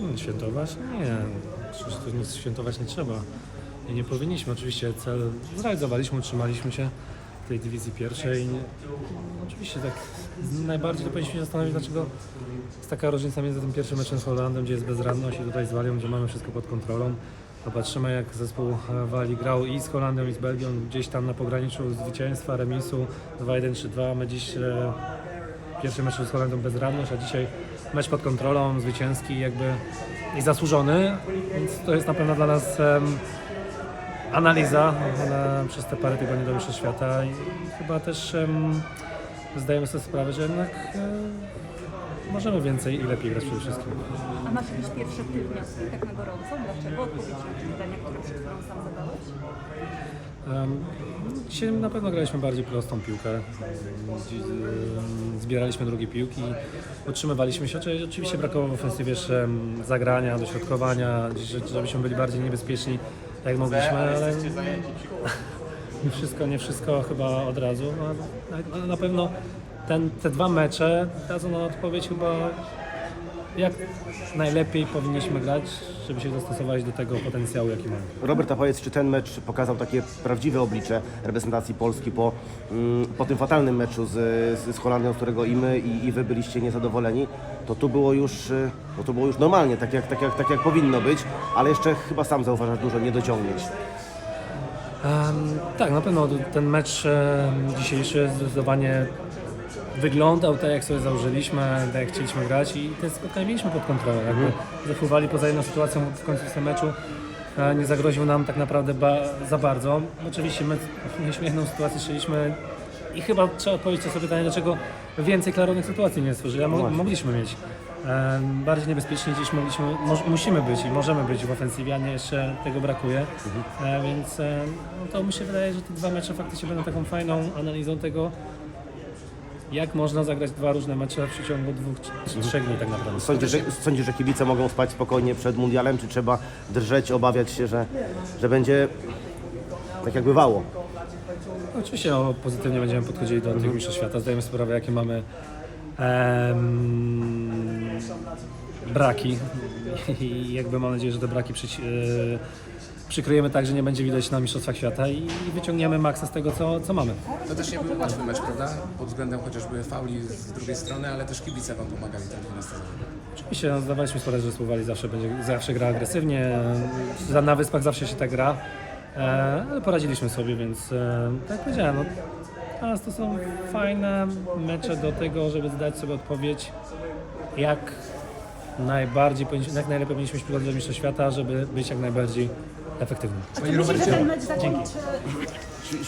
Hmm, świętować? Nie, przecież tu nic świętować nie trzeba. I nie powinniśmy. Oczywiście cel zrealizowaliśmy, utrzymaliśmy się tej dywizji pierwszej. Nie, oczywiście tak najbardziej to powinniśmy się zastanowić, dlaczego jest taka różnica między tym pierwszym meczem z Holandem, gdzie jest bezradność i tutaj z Walią, gdzie mamy wszystko pod kontrolą. Popatrzymy jak zespół e, Walii grał i z Holandią i z Belgią, gdzieś tam na pograniczu zwycięstwa, remisu 2-1 czy 2. My dziś e, pierwszy mecz z Holandią bezradność, a dzisiaj mecz pod kontrolą, zwycięski jakby i zasłużony, więc to jest na pewno dla nas em, analiza na, przez te parę tygodni do Mistrzostw Świata i chyba też em, zdajemy sobie sprawę, że jednak e, możemy więcej i lepiej grać przede wszystkim. A masz jakieś pierwsze ty wnioski, tak na gorąco? Dlaczego? Odpowiedź na te pytania, które przed chwilą sam zadałeś? Em, Dzisiaj na pewno graliśmy bardziej prostą piłkę. Zbieraliśmy drugie piłki, utrzymywaliśmy się. Oczy- Oczywiście brakowało w ofensywie jeszcze zagrania, dośrodkowania, że- żebyśmy byli bardziej niebezpieczni jak mogliśmy, ale nie wszystko, nie wszystko chyba od razu. No, ale na pewno ten, te dwa mecze dadzą nam odpowiedź chyba jak najlepiej powinniśmy grać, żeby się dostosować do tego potencjału, jaki mamy. Robert, a powiedz, czy ten mecz pokazał takie prawdziwe oblicze reprezentacji Polski po, mm, po tym fatalnym meczu z, z, z Holandią, z którego i my, i, i wy byliście niezadowoleni, to tu było już, y, no to było już normalnie, tak jak, tak, jak, tak jak powinno być, ale jeszcze chyba sam zauważasz dużo niedociągnięć. Em, tak, na pewno ten mecz dzisiejszy zdecydowanie wyglądał tak, jak sobie założyliśmy, tak jak chcieliśmy grać i te spotkania mieliśmy pod kontrolą. Jakby zachowali poza jedną sytuacją w końcu meczu. Nie zagroził nam tak naprawdę ba za bardzo. Oczywiście my mieliśmy jedną sytuację, strzeliśmy i chyba trzeba odpowiedzieć sobie pytanie, dlaczego więcej klarownych sytuacji nie stworzyli, a mo mogliśmy mieć. Bardziej niebezpiecznie dziś mogliśmy, musimy być i możemy być w ofensywie, a nie jeszcze tego brakuje. E, więc e, no to mi się wydaje, że te dwa mecze faktycznie będą taką fajną analizą tego, jak można zagrać dwa różne mecze w przeciągu dwóch czy, czy trzech dni tak naprawdę. Sądzisz, że, sądzisz, że kibice mogą spać spokojnie przed mundialem, czy trzeba drżeć, obawiać się, że, że będzie tak jak bywało? Oczywiście no, pozytywnie będziemy podchodzili do tych mistrzostw świata. Zdajemy sobie sprawę, jakie mamy em, braki i jakby mam nadzieję, że te braki e, przykryjemy tak, że nie będzie widać na mistrzostwach świata i wyciągniemy maksa z tego, co, co mamy. To też nie był łatwy mecz, prawda? Pod względem chociażby fauli z drugiej strony, ale też kibice Wam pomagali ten 12 Oczywiście no, zdawaliśmy sprawę, że Słowali zawsze będzie zawsze gra agresywnie. e, Na wyspach zawsze się tak gra. E, ale poradziliśmy sobie, więc e, tak jak powiedziałem, no, teraz to są fajne mecze do tego, żeby zdać sobie odpowiedź, jak najbardziej powinniśmy, jak najlepiej powinniśmy śpiewać do Mistrzostw Świata, żeby być jak najbardziej efektywnym. A czy myślisz, że ten mecz zakończy